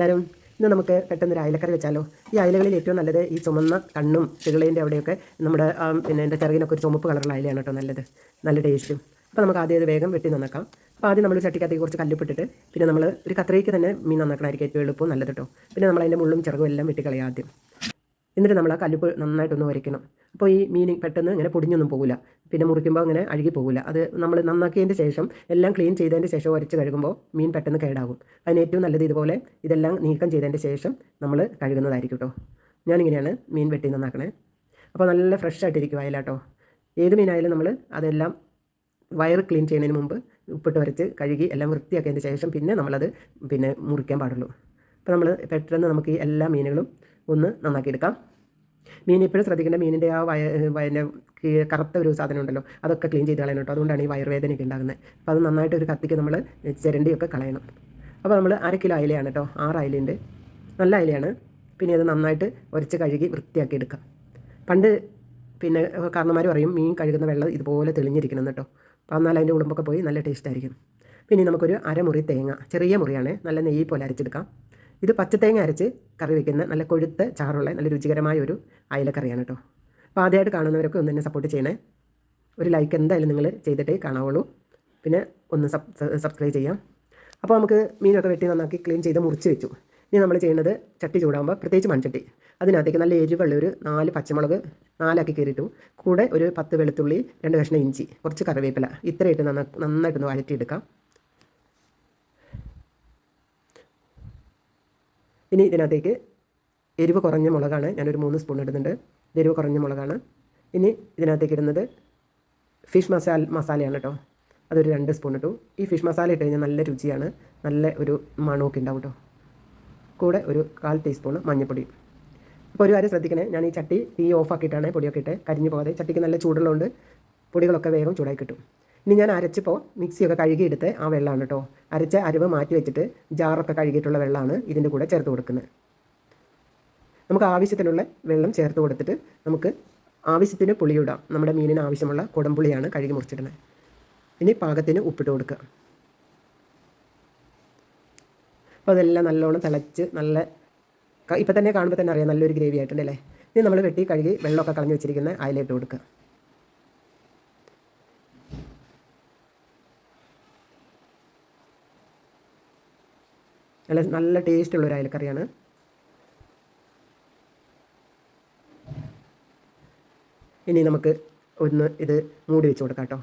നമസ്കാരം. ഇന്ന് നമുക്ക് പെട്ടെന്ന് ഒരു അയലക്കറി വെച്ചാലോ? ഈ അയലകളിൽ ഏറ്റവും നല്ലത് ഈ ചുമന്ന കണ്ണും ചെകിളേന്റെ അവിടെയൊക്കെ നമ്മുടെ പിന്നെ എന്റെ ചെറുകിനൊക്കെ ഒരു ചുമപ്പ് കളറുള്ള അയലയാണ് കേട്ടോ നല്ലത്. നല്ല ടേസ്റ്റും. അപ്പോൾ നമുക്ക് ആദ്യം ഇത് വേഗം വെട്ടി നന്നാക്കാം. അപ്പോൾ ആദ്യം നമ്മൾ ചട്ടിക്കകത്തേക്ക് കുറച്ച് കല്ലുപ്പിട്ടിട്ട് പിന്നെ നമ്മൾ ഒരു കത്രയ്ക്ക് തന്നെ മീൻ നന്നാക്കണമായിരിക്കും ഏറ്റവും എളുപ്പം നല്ലത് കേട്ടോ. പിന്നെ നമ്മൾ അതിന്റെ മുള്ളും ചിറകും എല്ലാം വെട്ടിക്കളയാം ആദ്യം. എന്നിട്ട് നമ്മൾ ആ കല്ലുപ്പ് നന്നായിട്ടൊന്ന് വരയ്ക്കണം. അപ്പോൾ ഈ മീൻ പെട്ടെന്ന് ഇങ്ങനെ പൊടിഞ്ഞൊന്നും പോകില്ല പിന്നെ മുറിക്കുമ്പോൾ അങ്ങനെ അഴുകി പോകില്ല അത് നമ്മൾ നന്നാക്കിയതിന്റെ ശേഷം എല്ലാം ക്ലീൻ ചെയ്തതിന്റെ ശേഷം ഉരച്ച് കഴുകുമ്പോൾ മീൻ പെട്ടെന്ന് കേടാകും. അതിന് ഏറ്റവും നല്ലത് ഇതുപോലെ ഇതെല്ലാം നീക്കം ചെയ്തതിന്റെ ശേഷം നമ്മൾ കഴുകുന്നതായിരിക്കും കേട്ടോ ഞാനിങ്ങനെയാണ് മീൻ വെട്ടി നന്നാക്കണേ. അപ്പോൾ നല്ല ഫ്രഷ് ആയിട്ടിരിക്കും അയലാട്ടോ. ഏത് മീനായാലും നമ്മൾ അതെല്ലാം വയർ ക്ലീൻ ചെയ്യുന്നതിന് മുമ്പ് ഉപ്പിട്ട് വരച്ച് കഴുകി എല്ലാം വൃത്തിയാക്കിയതിന് ശേഷം പിന്നെ നമ്മളത് പിന്നെ മുറിക്കാൻ പാടുള്ളൂ. അപ്പോൾ നമ്മൾ പെട്ടെന്ന് നമുക്ക് ഈ എല്ലാ മീനുകളും ഒന്ന് നന്നാക്കിയെടുക്കാം. മീൻ എപ്പോഴും ശ്രദ്ധിക്കേണ്ട മീനിന്റെ ആ വയ വയന്റെ കറുത്ത ഒരു സാധനം ഉണ്ടല്ലോ അതൊക്കെ ക്ലീൻ ചെയ്ത് കളയണം കേട്ടോ. അതുകൊണ്ടാണ് ഈ വയറുവേദനയൊക്കെ ഉണ്ടാകുന്നത്. അപ്പോൾ അത് നന്നായിട്ട് ഒരു കത്തിക്ക് നമ്മൾ ചിരണ്ടിയൊക്കെ കളയണം. അപ്പോൾ നമ്മൾ അര കിലോ അയിലയാണ് കേട്ടോ. ആറ് അയിലുണ്ട് നല്ല അയിലയാണ്. പിന്നെ അത് നന്നായിട്ട് ഉരച്ച് കഴുകി വൃത്തിയാക്കി എടുക്കാം പണ്ട് പിന്നെ കാരണന്മാർ പറയും മീൻ കഴുകുന്ന വെള്ളം ഇതുപോലെ തെളിഞ്ഞിരിക്കണം കേട്ടോ. അപ്പോൾ എന്നാൽ അതിന്റെ ഉടുമ്പൊക്കെ പോയി നല്ല ടേസ്റ്റ് ആയിരിക്കും. പിന്നെ നമുക്കൊരു അരമുറി തേങ്ങ ചെറിയ മുറിയാണ്. നല്ല നെയ്യ് പോലെ അരച്ചെടുക്കാം. ഇത് പച്ചത്തേങ്ങ അരച്ച് കറി വെക്കുന്ന നല്ല കൊഴുത്ത ചാറുള്ള നല്ല രുചികരമായ ഒരു അയലക്കറിയാണ് കേട്ടോ അപ്പോൾ ആദ്യമായിട്ട് കാണുന്നവരൊക്കെ ഒന്ന് എന്നെ സപ്പോർട്ട് ചെയ്യണേ. ഒരു ലൈക്ക് എന്തായാലും നിങ്ങൾ ചെയ്തിട്ടേ കാണാവുള്ളൂ. പിന്നെ ഒന്ന് സബ് സബ്സ്ക്രൈബ് ചെയ്യാം. അപ്പോൾ നമുക്ക് മീനൊക്കെ വെട്ടി നന്നാക്കി ക്ലീൻ ചെയ്ത് മുറിച്ച് വെച്ചു. ഇനി നമ്മൾ ചെയ്യുന്നത് ചട്ടി ചൂടാകുമ്പോൾ പ്രത്യേകിച്ച് മൺചട്ടി. അതിനകത്തേക്ക് നല്ല എരിവുള്ള ഒരു നാല് പച്ചമുളക് നാലാക്കി കയറിയിട്ടു കൂടെ ഒരു പത്ത് വെളുത്തുള്ളി രണ്ട് കഷ്ണം ഇഞ്ചി കുറച്ച് കറിവേപ്പില. ഇത്രയിട്ട് നന്നാ നന്നായിട്ടൊന്ന് വഴറ്റിയെടുക്കാം. ഇനി ഇതിനകത്തേക്ക് എരിവ് കുറഞ്ഞ മുളകാണ് ഞാനൊരു മൂന്ന് സ്പൂൺ ഇടുന്നുണ്ട്. എരിവ് കുറഞ്ഞ മുളകാണ്. ഇനി ഇതിനകത്തേക്ക് ഇടുന്നത് ഫിഷ് മസാല മസാലയാണ് കേട്ടോ അതൊരു രണ്ട് സ്പൂൺ ഇട്ടു. ഈ ഫിഷ് മസാല ഇട്ട് കഴിഞ്ഞാൽ നല്ല രുചിയാണ്. നല്ല ഒരു മണമൊക്കെ ഉണ്ടാവും കേട്ടോ കൂടെ ഒരു കാൽ ടീസ്പൂൺ മഞ്ഞൾപ്പൊടി അപ്പോൾ ഒരു കാര്യം ശ്രദ്ധിക്കണേ. ഞാൻ ഈ ചട്ടി തീ ഓഫാക്കിയിട്ടാണ് പൊടിയൊക്കെ ഇട്ട് കരിഞ്ഞു പോകാതെ. ചട്ടിക്ക് നല്ല ചൂടുള്ളതുകൊണ്ട് പൊടികളൊക്കെ വേഗം ചൂടായി കിട്ടും. ഇനി ഞാൻ അരച്ചപ്പോൾ മിക്സിയൊക്കെ കഴുകിയെടുത്ത് ആ വെള്ളമാണ് കേട്ടോ അരച്ച അരവ് മാറ്റി വെച്ചിട്ട് ജാറൊക്കെ കഴുകിയിട്ടുള്ള വെള്ളമാണ് ഇതിന്റെ കൂടെ ചേർത്ത് കൊടുക്കുന്നത്. നമുക്ക് ആവശ്യത്തിനുള്ള വെള്ളം ചേർത്ത് കൊടുത്തിട്ട് നമുക്ക് ആവശ്യത്തിന് പുളിയിടാം. നമ്മുടെ മീനിന് ആവശ്യമുള്ള കുടംപുളിയാണ് കഴുകി മുറിച്ചിടുന്നത്. ഇനി പാകത്തിന് ഉപ്പിട്ട് കൊടുക്കുക. അപ്പോൾ അതെല്ലാം നല്ലോണം തിളച്ച് നല്ല ഇപ്പം തന്നെ കാണുമ്പോൾ തന്നെ അറിയാം നല്ലൊരു ഗ്രേവി ആയിട്ടുണ്ടല്ലേ ഇനി നമ്മൾ വെട്ടി കഴുകി വെള്ളമൊക്കെ കളഞ്ഞ് വെച്ചിരിക്കുന്ന അയിലിട്ട് കൊടുക്കുക. നല്ല നല്ല ടേസ്റ്റുള്ള ഒരു അയലക്കറിയാണ്. ഇനി നമുക്ക് ഒന്ന് ഇത് മൂടി വെച്ച് കൊടുക്കാം കേട്ടോ.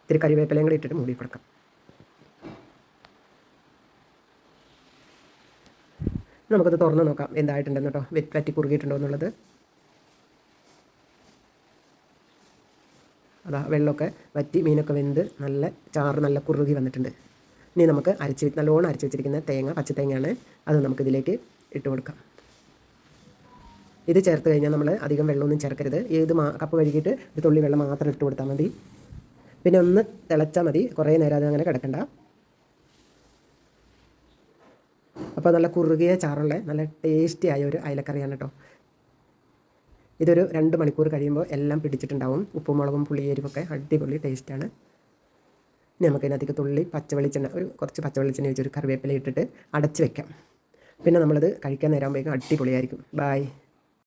ഇത്തിരി കരിവേപ്പിലയും കൂടി ഇട്ടിട്ട് മൂടി കൊടുക്കാം. നമുക്കത് തുറന്ന് നോക്കാം എന്തായിട്ടുണ്ടെന്ന് കേട്ടോ. വെറ്റ് പറ്റി കുറുകിയിട്ടുണ്ടോ എന്നുള്ളത്. അതാ വെള്ളമൊക്കെ വറ്റി മീനൊക്കെ വെന്ത് നല്ല ചാറ് നല്ല കുറുകി വന്നിട്ടുണ്ട്. ഇനി നമുക്ക് അരച്ച് നല്ലോണം അരച്ച് വെച്ചിരിക്കുന്ന തേങ്ങ പച്ചത്തേങ്ങയാണ് അത് നമുക്കിതിലേക്ക് ഇട്ട് കൊടുക്കാം. ഇത് ചേർത്ത് കഴിഞ്ഞാൽ നമ്മൾ അധികം വെള്ളമൊന്നും ചേർക്കരുത്. ഏത് മാ കപ്പ് കഴുകിയിട്ട് ഒരു തുള്ളി വെള്ളം മാത്രം ഇട്ട് കൊടുത്താൽ മതി. പിന്നെ ഒന്ന് തിളച്ചാൽ മതി. കുറേ നേരം അത് അങ്ങനെ കിടക്കണ്ട. അപ്പോൾ നല്ല കുറുകിയ ചാറുള്ള നല്ല ടേസ്റ്റി ആയ ഒരു അയലക്കറിയാണ് കേട്ടോ ഇതൊരു രണ്ട് മണിക്കൂർ കഴിയുമ്പോൾ എല്ലാം പിടിച്ചിട്ടുണ്ടാവും. ഉപ്പും മുളകും പുളിയേരുമൊക്കെ അടിപൊളി ടേസ്റ്റാണ്. ഇനി നമുക്ക് തുള്ളി പച്ചവെളിച്ചെണ്ണ ഒരു കുറച്ച് പച്ചവെളിച്ചെണ്ണ വെച്ചൊരു കറിവേപ്പില ഇട്ടിട്ട് അടച്ച് വെക്കാം. പിന്നെ നമ്മളത് കഴിക്കാൻ നേരമാകുമ്പോഴേക്കും അടിപൊളിയായിരിക്കും. ബായ്